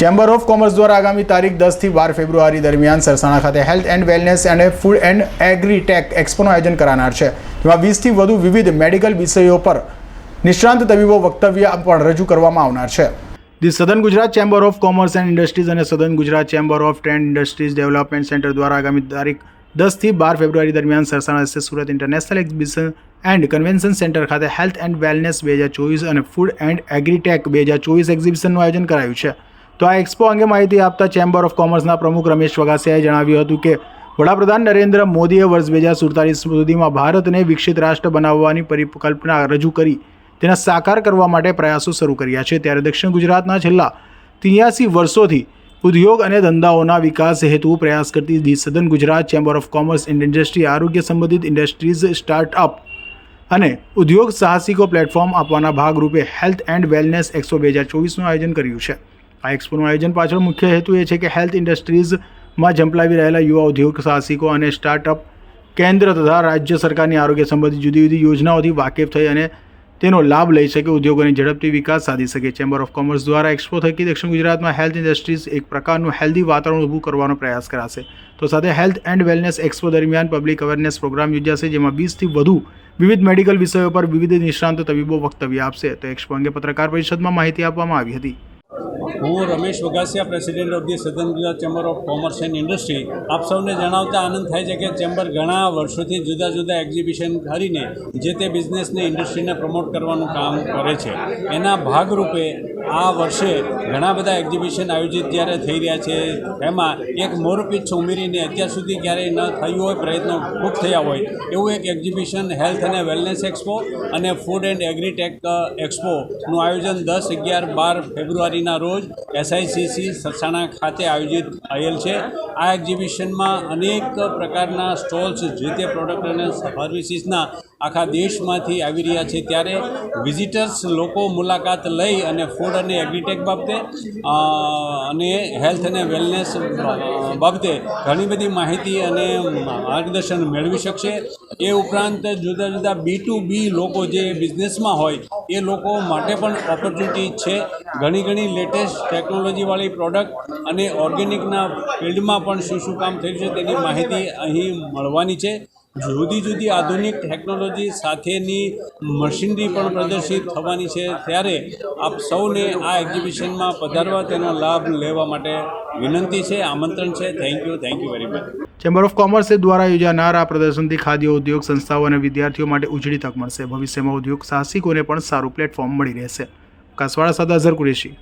Chamber of commerce દ્વારા આગામી તારીખ દસથી બાર ફેબ્રુઆરી દરમિયાન સરસાણા ખાતે હેલ્થ એન્ડ વેલનેસ અને ફૂડ એન્ડ એગ્રીટેક એક્સપોનું આયોજન કરાનાર છે. જેમાં વીસથી વધુ વિવિધ મેડિકલ વિષયો પર નિષ્ણાંત તબીબો વક્તવ્ય પણ રજૂ કરવામાં આવનાર છે. The southern Gujarat chamber of commerce and industries અને southern Gujarat chamber of trade industries development centre દ્વારા આગામી તારીખ દસથી બાર ફેબ્રુઆરી દરમિયાન સરસાણા સ્થિત Surat international exhibition and convention centre ખાતે હેલ્થ એન્ડ વેલનેસ બે હજાર ચોવીસ અને ફૂડ એન્ડ એગ્રીટેક બે હજાર ચોવીસ એક્ઝિબિશનનું આયોજન કરાયું છે. તો આ એક્સપો અંગે માહિતી આપતા ચેમ્બર ઓફ કોમર્સના પ્રમુખ રમેશ વગાસિયાએ જણાવ્યું હતું કે, વડાપ્રધાન નરેન્દ્ર મોદીએ વર્ષ બે હજાર સુડતાલીસ સુધીમાં ભારતને વિકસિત રાષ્ટ્ર બનાવવાની પરિકલ્પના રજૂ કરી તેના સાકાર કરવા માટે પ્રયાસો શરૂ કર્યા છે. ત્યારે દક્ષિણ ગુજરાતના છેલ્લા ત્રિયાસી વર્ષોથી ઉદ્યોગ અને ધંધાઓના વિકાસ હેતુ પ્રયાસ કરતી southern Gujarat chamber of commerce and industry આરોગ્ય સંબંધિત ઇન્ડસ્ટ્રીઝ, સ્ટાર્ટઅપ અને ઉદ્યોગ સાહસિકો પ્લેટફોર્મ આપવાના ભાગરૂપે હેલ્થ એન્ડ વેલનેસ એક્સપો બે હજાર ચોવીસનું આયોજન કર્યું છે. આ એક્સપોનું આયોજન પાછળ મુખ્ય હેતુ એ છે કે હેલ્થ ઇન્ડસ્ટ્રીઝમાં ઝંપલાવી રહેલા યુવા ઉદ્યોગ સાહસિકો અને સ્ટાર્ટઅપ કેન્દ્ર તથા રાજ્ય સરકારની આરોગ્ય સંબંધિત જુદી જુદી યોજનાઓથી વાકેફ થઈ અને તેનો લાભ લઈ શકે ઉદ્યોગોની ઝડપથી વિકાસ સાધી શકે. ચેમ્બર ઓફ કોમર્સ દ્વારા એક્સપો થકી દક્ષિણ ગુજરાતમાં હેલ્થ ઇન્ડસ્ટ્રીઝ એક પ્રકારનું હેલ્ધી વાતાવરણ ઊભું કરવાનો પ્રયાસ કરાશે. તો સાથે હેલ્થ એન્ડ વેલનેસ એક્સપો દરમિયાન પબ્લિક અવેરનેસ પ્રોગ્રામ યોજાશે, જેમાં વીસથી વધુ વિવિધ મેડિકલ વિષયો પર વિવિધ નિષ્ણાંત તબીબો વક્તવ્ય આપશે. તો એક્સપો અંગે પત્રકાર પરિષદમાં માહિતી આપવામાં આવી હતી. હું Ramesh Vagasiya president of the southern Gujarat chamber of commerce and industry આપ સૌને જણાવતા આનંદ થાય છે કે ચેમ્બર ઘણા વર્ષોથી જુદા જુદા એક્ઝિબિશન કરીને જે તે બિઝનેસને ઇન્ડસ્ટ્રીને પ્રમોટ કરવાનું કામ કરે છે. એના ભાગરૂપે આ વર્ષે ઘણા બધા એક્ઝિબિશન આયોજિત જ્યારે થઈ રહ્યા છે, એમાં એક મોરપીછ ઉમેરીને અત્યાર સુધી ક્યારેય ન થયું હોય, પ્રયત્નો ખૂબ થયા હોય, એવું એક એક્ઝિબિશન હેલ્થ અને વેલનેસ એક્સપો અને ફૂડ એન્ડ એગ્રીટેક એક્સપોનું આયોજન દસ અગિયાર બાર ફેબ્રુઆરીના રોજ એસઆઈસીસી સરસાણા ખાતે આયોજિત થયેલ છે. આ એક્ઝિબિશનમાં અનેક પ્રકારના સ્ટોલ્સ જે તે પ્રોડક્ટ અને સર્વિસીસના આખા દેશમાંથી આવી રહ્યા છે ત્યારે વિઝિટર્સ લોકો મુલાકાત લઈ અને ફૂડ અને એગ્રીટેક બાબતે અને હેલ્થ અને વેલનેસ બાબતે ઘણી બધી માહિતી અને માર્ગદર્શન મેળવી શકશે. એ ઉપરાંત જુદા જુદા બી ટુ બી લોકો જે બિઝનેસમાં હોય, એ લોકો માટે પણ ઓપોર્ચ્યુનિટી છે. ઘણી ઘણી લેટેસ્ટ ટેકનોલોજીવાળી પ્રોડક્ટ અને ઓર્ગેનિકના ફિલ્ડમાં પણ શું શું કામ થયું છે તેની માહિતી અહીં મળવાની છે. જુદી જુદી આધુનિક ટેકનોલોજી સાથેની મશીનરી પણ પ્રદર્શિત થવાની છે. ત્યારે આપ સૌને આ એક્ઝિબિશનમાં પધારવા તેનો લાભ લેવા માટે વિનંતી છે, આમંત્રણ છે. Thank you thank you very much chamber of commerce દ્વારા યોજાનાર આ પ્રદર્શનથી ખાદ્ય ઉદ્યોગ સંસ્થાઓ અને વિદ્યાર્થીઓ માટે ઉજળી તક મળશે. ભવિષ્યમાં ઉદ્યોગ સાહસિકોને પણ સારું પ્લેટફોર્મ મળી રહેશે. કાસવાડા સાથે અઝર કુરેશી.